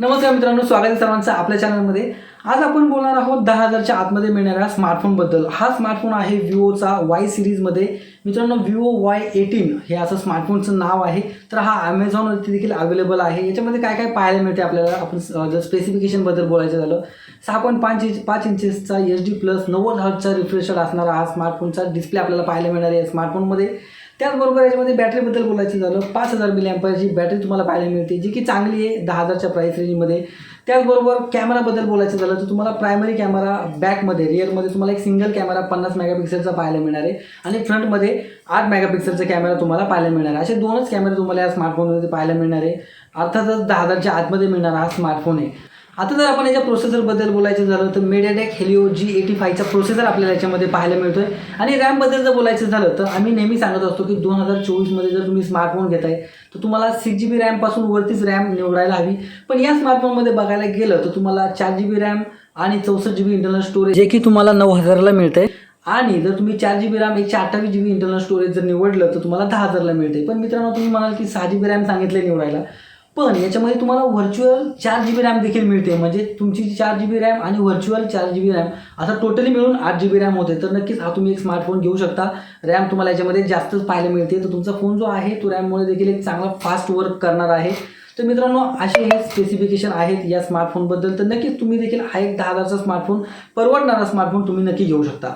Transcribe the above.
नमस्कार मित्रांनो स्वागत आहे सर्वांचं आपल्या चॅनलमध्ये आज आपण बोलणार आहोत दहा हजारच्या आतमध्ये मिळणाऱ्या स्मार्टफोनबद्दल हा स्मार्टफोन आहे विवोचा वाय सिरीजमध्ये मित्रांनो विवो वाय एटीन हे असं स्मार्टफोनचं नाव आहे. तर हा ॲमेझॉनवरती देखील अवेलेबल आहे. याच्यामध्ये काय काय पाहायला मिळते आपल्याला? आपण जर स्पेसिफिकेशनबद्दल बोलायचं झालं सहा पॉईंट पाच इंच पाच इंचेसचा एच डी प्लस नव्वद हर्टचा रिफ्रेशर असणारा हा स्मार्टफोनचा डिस्प्ले आपल्याला पाहायला मिळणार आहे स्मार्टफोनमध्ये त्याचबरोबर याच्यामध्ये बॅटरीबद्दल बोलायचं झालं पाच हजार मिली अँपरची बॅटरी तुम्हाला पाहायला मिळते जी की चांगली आहे दहा हजारच्या प्राईस रेंजमध्ये त्याचबरोबर कॅमेराबद्दल बोलायचं झालं तर तुम्हाला प्रायमरी कॅमेरा बॅकमध्ये रिअरमध्ये तुम्हाला एक सिंगल कॅमेरा पन्नास मेगापिक्सेलचा पाहायला मिळणार आहे. आणि फ्रंटमध्ये आठ मेगापिक्सेलचा कॅमेरा तुम्हाला पाहायला मिळणार आहे. असे दोनच कॅमेरे तुम्हाला या स्मार्टफोनमध्ये पाहायला मिळणार आहे. अर्थातच दहा हजारच्या आतमध्ये मिळणारा हा स्मार्टफोन आहे. आता जर आपण याच्या प्रोसेसरबद्दल बोलायचं झालं तर मेडियाटेक हेलिओ जी एटी फायचा प्रोसेसर आपल्याला याच्यामध्ये पाहायला मिळतोय. आणि रॅमबद्दल जर बोलायचं झालं तर आम्ही नेहमी सांगत असतो की दोन हजार चोवीसमध्ये जर तुम्ही स्मार्टफोन घेताय तर तुम्हाला सिक्स जी बी रॅमपासून वरतीच रॅम निवडायला हवी. पण या स्मार्टफोनमध्ये बघायला गेलं तर तुम्हाला चार जी बी रॅम आणि चौसष्ट जी बी इंटरनल स्टोरेज जे की तुम्हाला नऊ हजारला मिळतंय. आणि जर तुम्ही चार जी बी रॅम एकशे अठ्ठावीस जी बी इंटरनल स्टोरेज जर निवडलं तर तुम्हाला दहा हजारला मिळते पण मित्रांनो तुम्ही म्हणाल की सहा जी बी रॅम सांगितले निवडायला. पण याच्यामध्ये तुम्हाला व्हर्च्युअल चार जी बी रॅम देखील मिळते. म्हणजे तुमची चार जी बी रॅम आणि व्हर्च्युअल चार जी बी रॅम आता टोटली मिळून आठ जी बी रॅम होते. तर नक्कीच हा तुम्ही एक स्मार्टफोन घेऊ शकता. रॅम तुम्हाला याच्यामध्ये जास्तच पाहायला मिळते. तर तुमचा फोन जो आहे तो रॅममुळे देखील एक चांगला फास्ट वर्क करणार आहे. तर मित्रांनो असे हे स्पेसिफिकेशन आहेत या स्मार्टफोनबद्दल तर नक्कीच तुम्ही देखील हा एक दहा हजारचा स्मार्टफोन परवडणारा स्मार्टफोन तुम्ही नक्की घेऊ शकता.